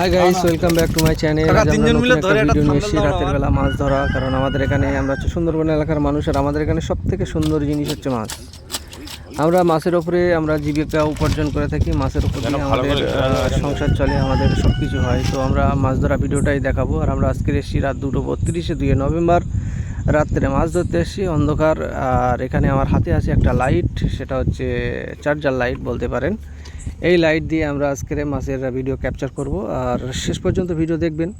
Hi guys welcome back to my channel কাকা, আজ আমরা তিনজন নতুন মিলে একটা ভিডিও নিয়ে এসেছি রাতের বেলা মাছ ধরা কারণ আমাদের এখানে আমরা হচ্ছে সুন্দরবন এলাকার মানুষ আর আমাদের এখানে সব থেকে সুন্দর জিনিস হচ্ছে মাছ। আমরা মাছের ওপরে আমরা জীবিকা উপার্জন করে থাকি মাছের উপরে আমাদের আহ, সংসার চলে আমাদের সব কিছু হয়। তো আমরা মাছ ধরা ভিডিওটাই দেখাবো। আর আমরা আজকে এসেছি রাত দুটো বত্রিশে দুই নভেম্বর। রাত্রে মাছ ধরতে এসেছি, অন্ধকার, আর এখানে আমার হাতে আছে একটা লাইট সেটা হচ্ছে চার্জার লাইট বলতে পারেন। এই লাইট দিয়ে আমরা আজকের মাছের ভিডিও ক্যাপচার করব, আর শেষ পর্যন্ত ভিডিও দেখবেন।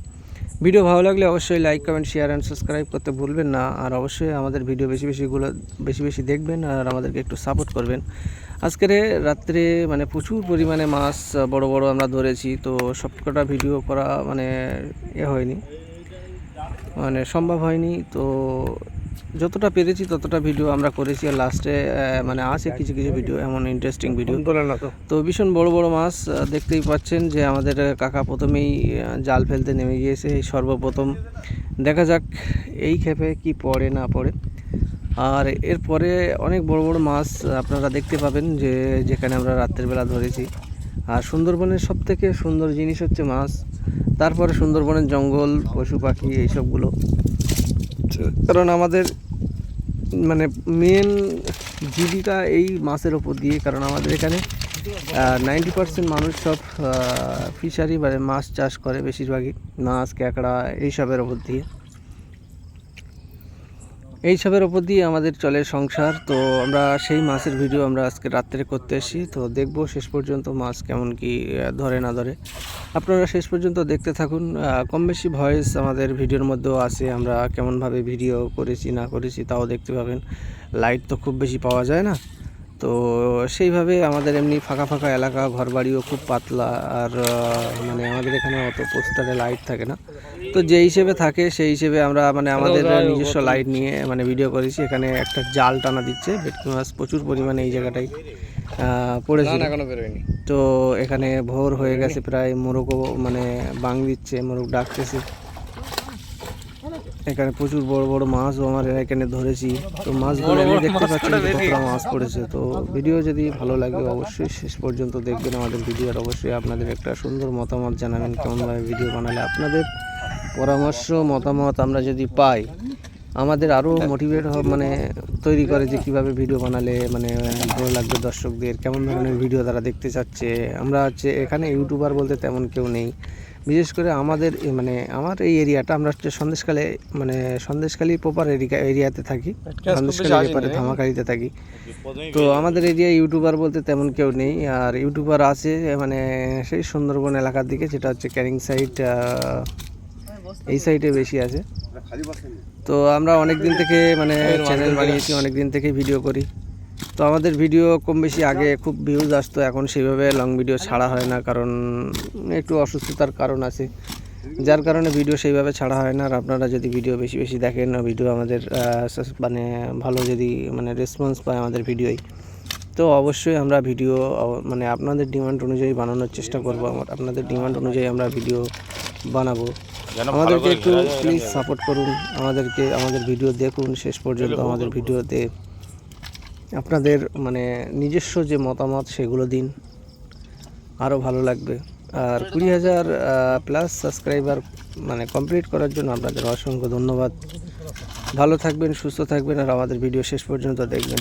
ভিডিও ভালো লাগলে অবশ্যই like comment share and subscribe করতে ভুলবেন না, আর অবশ্যই আমাদের ভিডিও বেশি বেশিগুলো বেশি বেশি দেখবেন, আর আমাদেরকে একটু সাপোর্ট করবেন। আজকের রাত্রে মানে প্রচুর পরিমাণে মাছ, বড় বড় আমরা ধরেছি, তো সবকটা ভিডিও করা মানে এ হয়নি। মানে সম্ভব হয়নি। তো যতটা পেরেছি ততটা ভিডিও আমরা করেছি আর লাস্টে মানে আছে কিছু কিছু ভিডিও এমন ইন্টারেস্টিং ভিডিও তো। ভীষণ বড় বড় মাছ দেখতেই পাচ্ছেন যে আমাদের কাকা প্রথমেই জাল ফেলতে নেমে গিয়েছে। সর্বপ্রথম দেখা যাক এই ক্ষেপে কি পড়ে না পড়ে। আর এরপরে অনেক বড় বড় মাছ আপনারা দেখতে পাবেন যে যেখানে আমরা রাত্রের বেলা ধরেছি। আর সুন্দরবনের সব থেকে সুন্দর জিনিস হচ্ছে মাছ, তারপরে সুন্দরবনের জঙ্গল, পশু পাখি, এইসবগুলো। কারণ আমাদের মানে মেন জীবিকা এই মাছের ওপর দিয়ে, কারণ আমাদের এখানে নাইনটি পার্সেন্ট মানুষ সব ফিশারি মানে মাছ চাষ করে বেশিরভাগই, মাছ, ক্যাকড়া, এইসবের ওপর দিয়ে। এইসবের ওপর দিয়ে আমাদের চলে সংসার। তো আমরা সেই মাছের ভিডিও আমরা আজকে রাত্রে করতে এসেছি তো দেখব শেষ পর্যন্ত মাছ কেমন কি ধরে না ধরে। আপনারা শেষ পর্যন্ত দেখতে থাকুন। কম বেশি ভয়েস আমাদের ভিডিওর মধ্যেও আছে। আমরা কেমনভাবে ভিডিও করেছি, না করেছি তাও দেখতে পাবেন। লাইট তো খুব বেশি পাওয়া যায় না। তো সেইভাবে আমাদের এমনি ফাঁকা ফাঁকা এলাকা, ঘরবাড়িও খুব পাতলা। আর মানে আমাদের এখানে অত পোস্টারে লাইট থাকে না। তো যে হিসেবে থাকে সেই হিসেবে আমরা মানে আমাদের নিজস্ব লাইট নিয়ে মানে ভিডিও করেছি। এখানে একটা জাল টানা দিচ্ছে। ভেটকি মাছ প্রচুর পরিমাণে এই জায়গাটায় বেরোয়নি। তো এখানে ভোর হয়ে গেছে প্রায়। মোরগও মানে বাং দিচ্ছে মোরগ ডাকতেছে। এখানে প্রচুর বড় বড় মাছও আমার এখানে ধরেছি। তো মাছগুলো আমি দেখতে পাচ্ছি কতটা মাছ পড়েছে। তো ভিডিও যদি ভালো লাগে অবশ্যই শেষ পর্যন্ত দেখবেন আমাদের ভিডিও আর অবশ্যই আপনাদের একটা সুন্দর মতামত জানাবেন কেমনভাবে ভিডিও বানালে আপনাদের। পরামর্শ মতামত আমরা যদি পাই আমাদের আরও মোটিভেট মানে তৈরি করে যে কীভাবে ভিডিও বানালে মানে ভালো লাগবে দর্শকদের কেমন ধরনের ভিডিও তারা দেখতে চাচ্ছে। আমরা হচ্ছে এখানে ইউটিউবার বলতে তেমন কেউ নেই। বিশেষ করে আমাদের মানে আমার এই এরিয়াটা আমরা হচ্ছে সন্দেশকালে মানে সন্দেশকালী প্রপার এরিয়া এরিয়াতে থাকি। সন্দেশকালী ব্যাপারে ধামাকারিতে থাকি। তো আমাদের এরিয়ায় ইউটিউবার বলতে তেমন কেউ নেই। আর ইউটিউবার আছে মানে সেই সুন্দরবন এলাকার দিকে যেটা হচ্ছে ক্যারিং সাইড এই সাইডে বেশি আছে। তো আমরা অনেক দিন থেকে মানে চ্যানেল বানিয়েছি অনেক দিন থেকে ভিডিও করি। তো আমাদের ভিডিও কম বেশি আগে খুব ভিউজ আসতো এখন সেইভাবে লং ভিডিও ছাড়া হয় না কারণ একটু অসুস্থতার কারণ আছে। যার কারণে ভিডিও সেইভাবে ছাড়া হয় না আর আপনারা যদি ভিডিও বেশি বেশি দেখেন ভিডিও আমাদের মানে ভালো যদি মানে রেসপন্স পায় আমাদের ভিডিওয় তো অবশ্যই আমরা ভিডিও মানে আপনাদের ডিমান্ড অনুযায়ী বানানোর চেষ্টা করব আমার আপনাদের ডিমান্ড অনুযায়ী আমরা ভিডিও বানাবো। আমাদেরকে একটু প্লিজ সাপোর্ট করুন আমাদেরকে আমাদের ভিডিও দেখুন শেষ পর্যন্ত আমাদের ভিডিওতে আপনাদের মানে নিজস্ব যে মতামত সেগুলো দিন আরও ভালো লাগবে। আর কুড়ি হাজার প্লাস সাবস্ক্রাইবার মানে কমপ্লিট করার জন্য আপনাদের অসংখ্য ধন্যবাদ। ভালো থাকবেন সুস্থ থাকবেন আর আমাদের ভিডিও শেষ পর্যন্ত দেখবেন।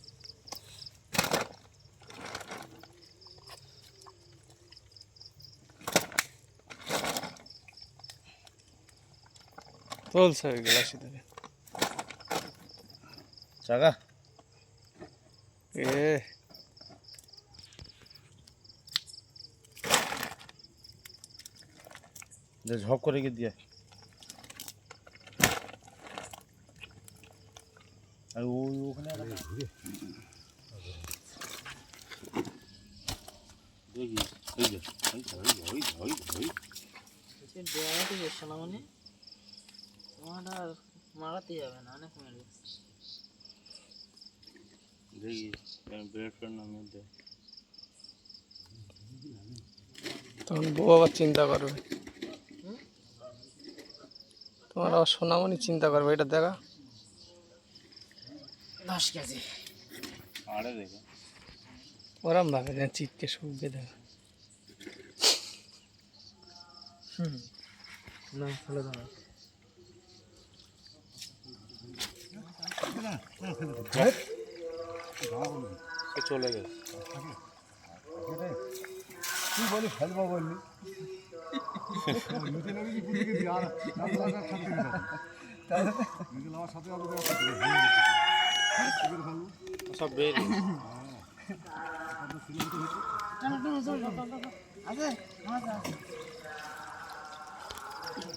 চলছে ওইগুলো আসি ধরে চাকা? এ। ঝপ করে গিয়ে দিয়ে আর ওই ওখানে দেখি ওই যে ওই যে ওই যে ওই যে ওই যে আর মারাতে যাবে না অনেক মেরে দেখি ব্রেড ফ্রেন্ড নামিয়ে দে তখন বউ আবার চিন্তা করবে। তোমার আবার সোনামণি চিন্তা করবে এটা দেখা। দশ কেজি। আরে দেখে। ওরম ভাবে না চিটকে শুকবে দেখা। হুম। না ফেলে দাও। চলে গেছে? তুই বলি ফেলব বললি। সব বেরিয়ে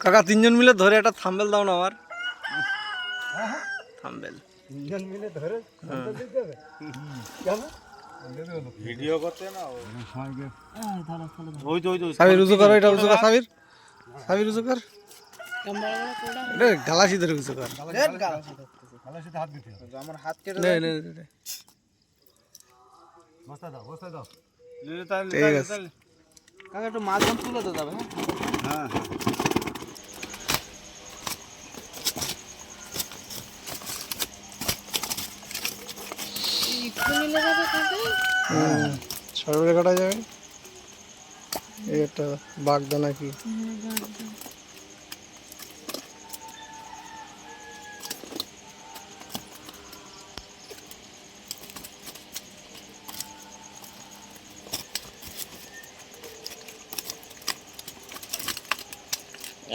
কাকা তিনজন মিলে ধরে একটা থাম্বেল দাও না আমার। থাম্বেল। তিনজন মিলে ধরে দিতে হবে। কেন ভিডিও করতে না ও- সবাইকে ধরো ওই ওই সাবির উজু করো এটা উজু কর সাবির। সাবির উজু কর। এটা গালাসি ধরে উজু কর। সাথে হাত দিতে আমার হাত কেটে নে, নে, নে। বস্তা দাও বস্তা দাও। লে, লে, তাহলে, ঠিক আছে। তাহলে। কাকা একটু মাছ তুলে যাবে হ্যাঁ হ্যাঁ। সরবরে কাটা যাবে। এই একটা বাগদা নাকি?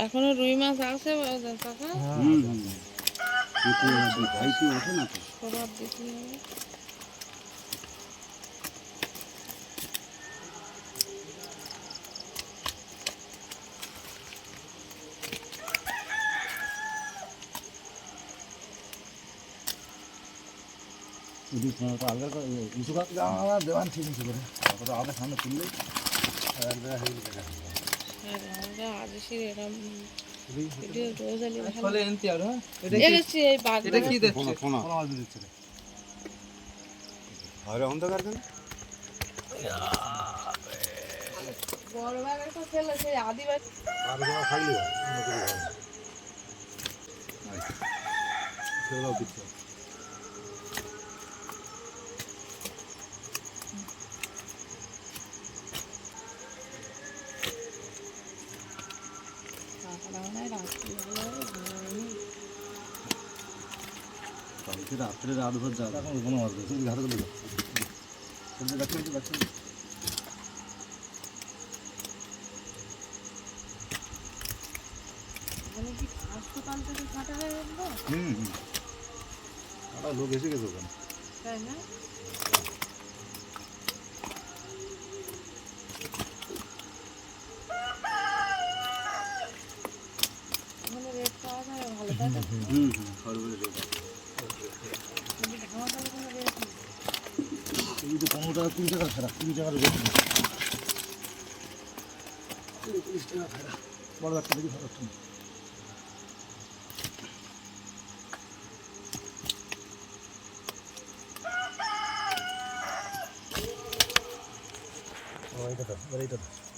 এখনও রুই মাছ আছে কাকা। আদেশের এরম ভিডিও রোজ আলি ভালো ফলে এনতি আর হ্যাঁ? দেখেছি এই বাঘ এটা কি দেখছে? ফোনা ফোনা মাছ দিচ্ছে আরে অন্ধকার কেন? বড় সেই আদিবাসী খাইলি সেগুলো দিচ্ছে কাকাটা মনে হয় রাত্রি ভালো হবে ঘুমায়নি। কালকে রাত্রে রাত ভর যা এখন কোনো মাছ দিচ্ছে ঘাটে গেলে যাচ্ছে যাচ্ছে যাচ্ছে ওখানে কি হাসপাতাল থেকে কাটা হয়ে গেলো হুম হুম একটা লোক এসে গেছে ওখানে তাই না ওখানে রেট পাওয়া যায় ভালো তাই তো হুম হুম সরবরে এই তো পনেরো টাকা কুড়ি টাকা খারাপ কুড়ি টাকার রেট নেই তিরিশ টাকা খারাপ বড় একটা দেখি খারাপ তুমি এইটা দাও এইটা দাও